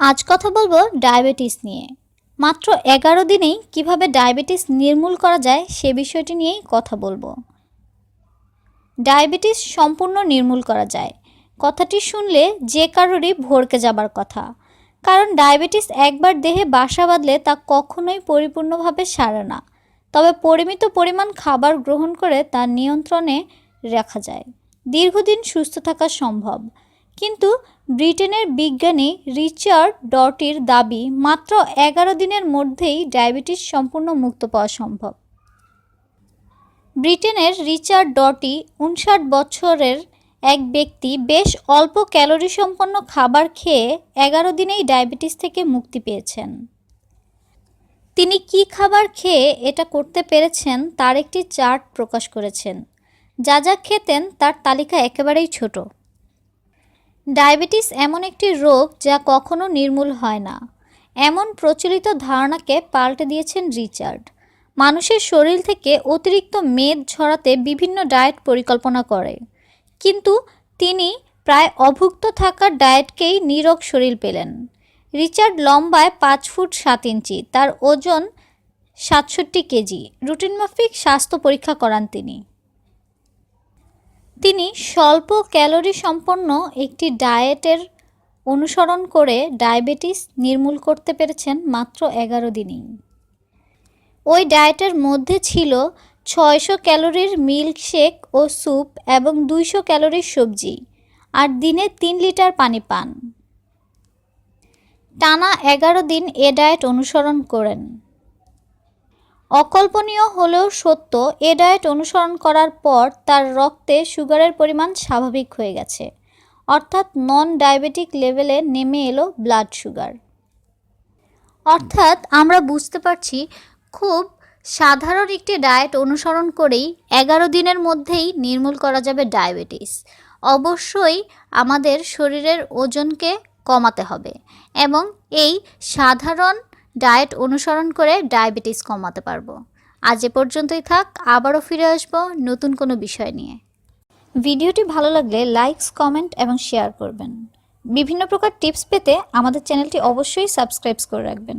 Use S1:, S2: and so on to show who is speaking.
S1: আজ কথা বলব ডায়াবেটিস নিয়ে। মাত্র এগারো দিনেই কীভাবে ডায়াবেটিস নির্মূল করা যায় সে বিষয়টি নিয়েই কথা বলব। ডায়াবেটিস সম্পূর্ণ নির্মূল করা যায়। কথাটি শুনলে যে কারোরই ভরকে যাবার কথা। কারণ ডায়াবেটিস একবার দেহে বাসা বাঁধলে তা কখনোই পরিপূর্ণভাবে সারে না। তবে পরিমিত পরিমাণ খাবার গ্রহণ করে তা নিয়ন্ত্রণে রাখা যায়। দীর্ঘদিন সুস্থ থাকা সম্ভব। কিন্তু ব্রিটেনের বিজ্ঞানী রিচার্ড ডটির দাবি মাত্র এগারো দিনের মধ্যেই ডায়াবেটিস সম্পূর্ণ মুক্ত পাওয়া সম্ভব। ব্রিটেনের রিচার্ড ডটি উনষাট বছরের এক ব্যক্তি বেশ অল্প ক্যালোরি সম্পন্ন খাবার খেয়ে এগারো দিনেই ডায়াবেটিস থেকে মুক্তি পেয়েছেন। তিনি কি খাবার খেয়ে এটা করতে পেরেছেন তার একটি চার্ট প্রকাশ করেছেন। যা যা খেতেন তার তালিকা একেবারেই ছোট। ডায়াবেটিস এমন একটি রোগ যা কখনো নির্মূল হয় না। এমন প্রচলিত ধারণাকে পাল্টে দিয়েছেন রিচার্ড। মানুষের শরীর থেকে অতিরিক্ত মেদ ঝরাতে বিভিন্ন ডায়েট পরিকল্পনা করে। কিন্তু তিনি প্রায় অভুক্ত থাকা ডায়েটকেই নীরব শরীর পেলেন। রিচার্ড লম্বায় পাঁচ ফুট সাত ইঞ্চি, তার ওজন সাতষট্টি কেজি। রুটিনমাফিক স্বাস্থ্য পরীক্ষা করান তিনি। তিনি স্বল্প ক্যালোরি সম্পন্ন একটি ডায়েটের অনুসরণ করে ডায়াবেটিস নির্মূল করতে পেরেছেন মাত্র এগারো দিনেই। ওই ডায়েটের মধ্যে ছিল ছয়শো ক্যালোরির মিল্কশেক ও স্যুপ এবং দুইশো ক্যালোরির সবজি আর দিনে তিন লিটার পানি পান। টানা এগারো দিন এ ডায়েট অনুসরণ করেন। অকল্পনীয় হলেও সত্য, এ ডায়েট অনুসরণ করার পর তার রক্তে সুগারের পরিমাণ স্বাভাবিক হয়ে গেছে। অর্থাৎ নন ডায়াবেটিক লেভেলে নেমে এলো ব্লাড সুগার অর্থাৎ আমরা বুঝতে পারছি, খুব সাধারণ একটি ডায়েট অনুসরণ করেই এগারো দিনের মধ্যেই নির্মূল করা যাবে ডায়াবেটিস। অবশ্যই আমাদের শরীরের ওজনকে কমাতে হবে এবং এই সাধারণ ডায়েট অনুসরণ করে ডায়াবেটিস কমাতে পারব। আজ এ পর্যন্তই থাক, আবারও ফিরে আসব নতুন কোনো বিষয় নিয়ে। ভিডিওটি ভালো লাগলে লাইকস কমেন্ট এবং শেয়ার করবেন। বিভিন্ন প্রকার টিপস পেতে আমাদের চ্যানেলটি অবশ্যই সাবস্ক্রাইব করে রাখবেন।